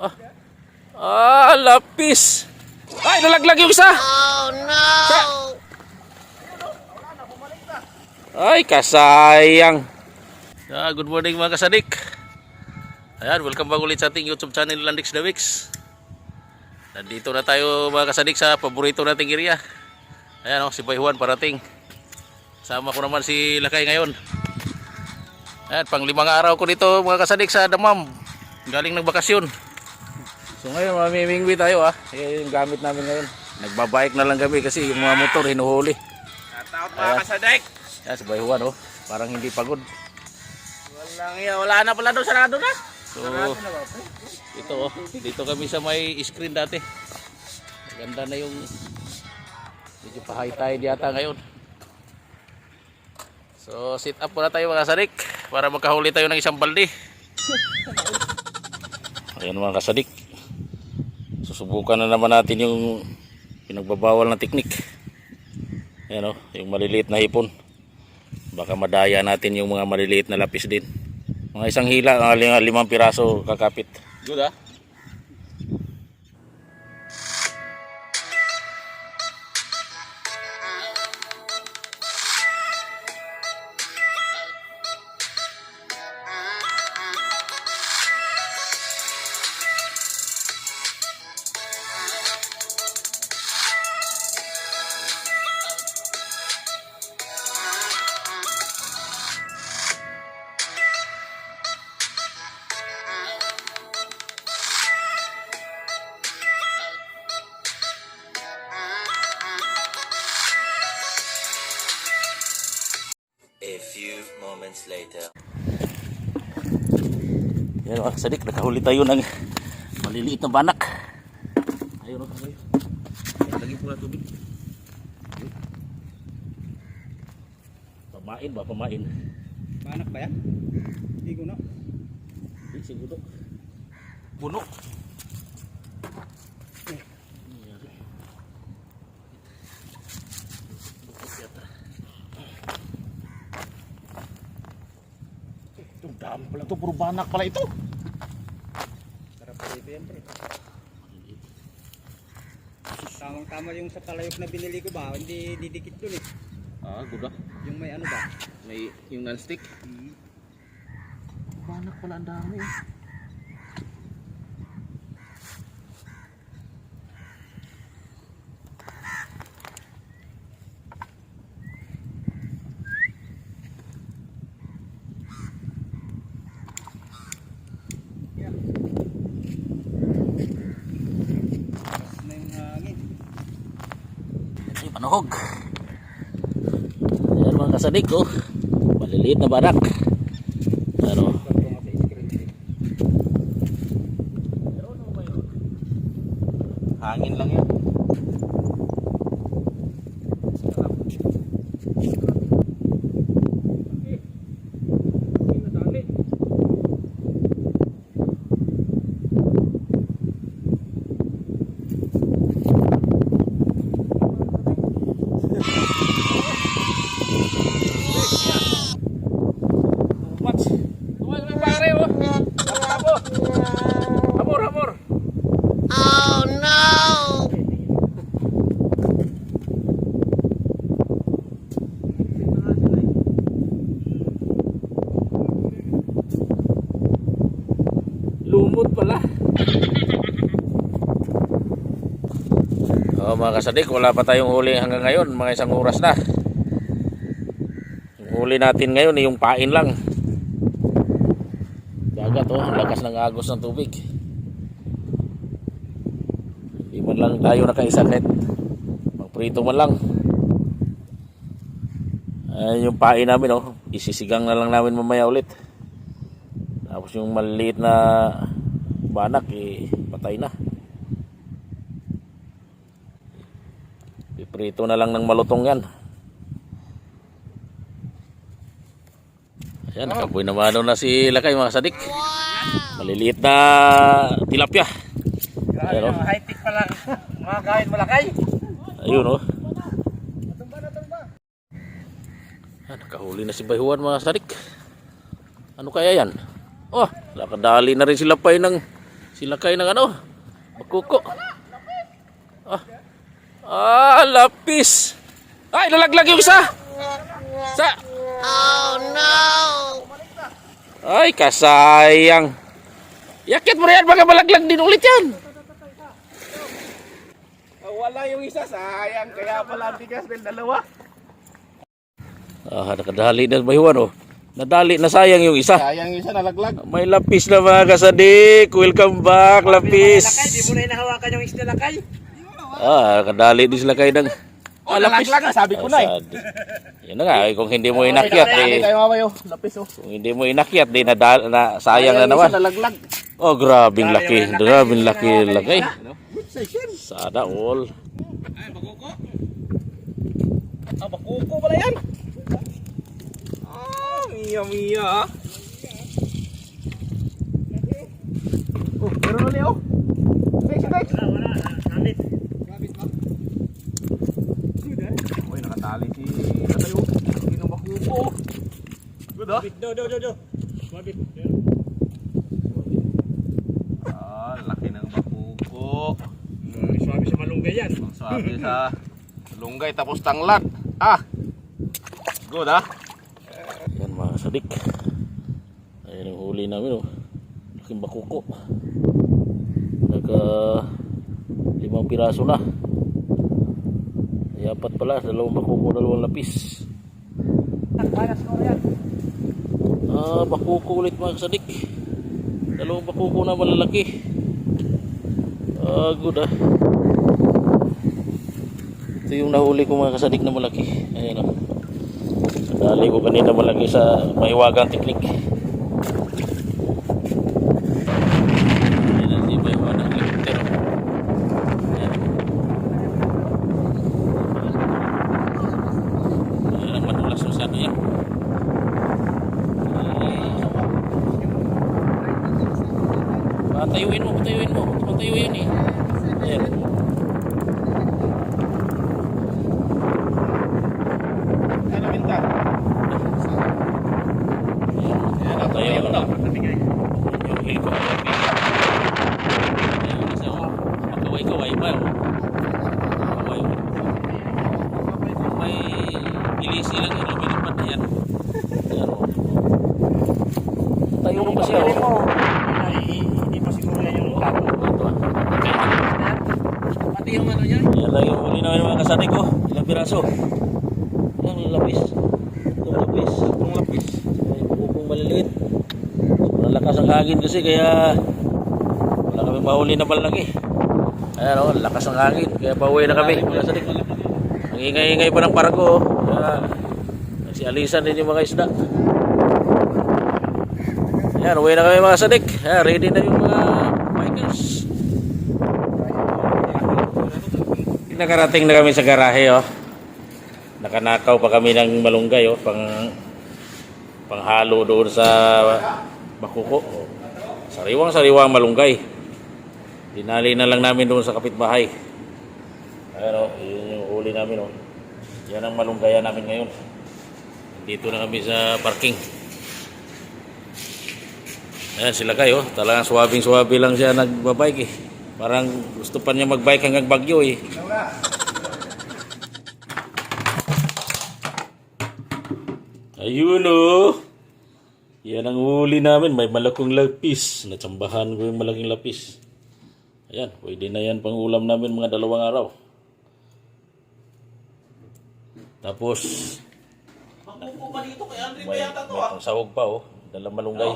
Ah, ah lapis. Ay, nalaglag yung isa. Oh no! Ay, kasayang. Ah, good morning mga kasadik. Ayan, welcome back ulit sa ating YouTube channel Landix the Weeks. Nandito na tayo mga kasadik sa paborito nating area. Ayan oh, si Boy Juan parating. Sama ko naman si Lakay ngayon. Ayan, pang limang araw ko dito mga kasadik sa Damam. Galing ng bakasyon. So ngayon mamimingwi tayo ah. Eh, yung gamit namin ngayon. Nagbabike na lang kami kasi yung mga motor hinuhuli. Shoutout mga kasadek. Ayan, si Boy Juan oh. Parang hindi pagod. Walang iya, wala na pala doon, sarado na. So, ito oh, dito kami sa may screen dati. Maganda na yung medyo pa high tide yata ngayon. So, sit up muna tayo mga kasadik para makahuli tayo ng isang balde. Ayan mga kasadik. Susubukan na naman natin yung pinagbabawal na teknik. Ayan oh, yung maliliit na hipon. Baka madaya natin yung mga maliliit na lapis din. Mga isang hila, lim- limang piraso kakapit. Good ah. Moments later. Yan mga sadik, nakahuli tayo ng maliliit na banak. Ayun oh, ayun. Lagi pula tubig. Pamain ba? Pamain. Manak ba yan? Hindi ko na. Hindi, siguro. Puno. Itong dami pala ito, puro banak pala ito. Sarap pa ito yan, pre. Tamang-tama yung sa talayok na binili ko ba, hindi didikit dun eh. Ah, good ah. Yung may ano ba? May yung non-stick. Hmm. Banak pala ang dami. Tapos na yung hangin. Panuhog. Ayan mga kasadik oh. Maliliit na barak. Ano? Ito nga sa screen eh. Hangin lang yan. What's? Tumal may pare oh. Abo. Amor, amor. Oh no! Lumot pala. Oh, mga kasadik, wala pa tayong huli hanggang ngayon, mga isang oras na. Yung huli natin ngayon, yung pain lang. Dagat oh, ang lakas ng agos ng tubig. Hindi man lang tayo nakaisa kahit magprito man lang. Ayan yung pain namin oh, isisigang na lang namin mamaya ulit. Tapos yung maliit na banak, eh, patay na. Piprito na lang ng malutong yan. Ayan, nakapoy na mano na si Lakay mga sadik. Maliliit na tilapia. Grabe Ayun, oh. naman, high-tech pala. Mga kahit malakay. Ayun oh. Ah, nakahuli na si Bayhuan mga sadik. Ano kaya yan? Oh, nakadali na rin sila pa ng Sila kayo ng ano? Makuko. Ah. Ah, lapis. Ay, nalaglag yung isa. Sa. Oh no! Ay, kasayang. Yakit mo yan, baka malaglag din ulit yan. wala yung isa, sayang. Kaya pala bigas ng dalawa. Ah, nakadali na ba yun, oh? Nadali, nasayang yung isa. Sayang yung isa nalaglag. May lapis na mga kasadik. Welcome back, lapis. mo na inahawakan yung isda lakay. Ah, kadali din sila kayo ng... Oh, nalaglag na, sabi ko na eh. Sad. Yan na nga, eh, kung hindi mo inakyat, eh, tayo mamayo. Lapis oh. kung hindi mo inakyat, di na, na sayang na naman. nalaglag. Oh, grabing laki. Grabing laki laki. Sana all. Ah, bakuko pala yan. Ah, miya miya. ah. Oh, meron ulit oh. Guys, guys. Wala, wala. Gamit. Gamit ba? Good eh. Uy, nakatali si Tatay. Laki ng bakuko oh. Good ah. Do, do, do, do. Mabit. Ah, laki ng bakuko. Swabe sa malunggay yan. Sabi sa lunggay tapos tanglat. Ah. Good ah. Yan mga sadik. Ayan yung huli namin oh. Laking bakuko. Nagka limang piraso na. Ay, apat pala. Dalawang bakuko, dalawang lapis. Ah, bakuko ulit mga kasadik. Dalawang bakuko na malalaki. Ah, good ah. Ito yung nahuli ko mga kasadik na malaki. Ayan oh. Dali ko kanina malaki sa mahiwagang teknik. Ayan, di ba yung ano, helicopter? Ayan. Ayan ang madulas yung sabi yan. Patayuin mo, patayuin mo. Patayuin eh. Ayan. Ano minta? Ayan, patayo na. Yung helicopter. Ayan, isa oh. Makaway-kaway pa oh. Kaway. May ilisi lang yung lumilipad na yan. Ayan oh. Tayo mo kasi oh. Ay, hindi pa siguro yan yung tapo. Ito ah. Pati yung ano niya. Yan lang yung huli namin mga kasadik ko. Ilang piraso. Yan lapis. Itong lapis. Itong lapis. Bukong maliliit. Sobrang lakas ang hangin kasi kaya wala kami mahuli na malaki. Ayan o, lakas ang hangin. Kaya pauwi na kami mga kasadik. Ang ingay-ingay pa ng parko. oh. Kaya si din yung mga isda. Ayan, uwi na kami mga. Ayan, ready na yung mga bikers. Nakarating na kami sa garahe oh. Nakanakaw pa kami ng malunggay oh, pang panghalo doon sa bakuko. Sariwang sariwang malunggay. Dinali na lang namin doon sa kapitbahay. Ayan oh, yun yung huli namin oh. Yan ang malunggayan namin ngayon. Dito na kami sa parking. Ayan sila kayo, talagang swabing swabe lang siya nagbabike eh. Parang gusto pa niya magbike hanggang Bagyo eh. Ayun oh. Yan ang huli namin. May malakong lapis. Natsambahan ko yung malaking lapis. Ayan, pwede na yan pang ulam namin mga dalawang araw. Tapos, may, may sahog pa oh. Dalang malunggay.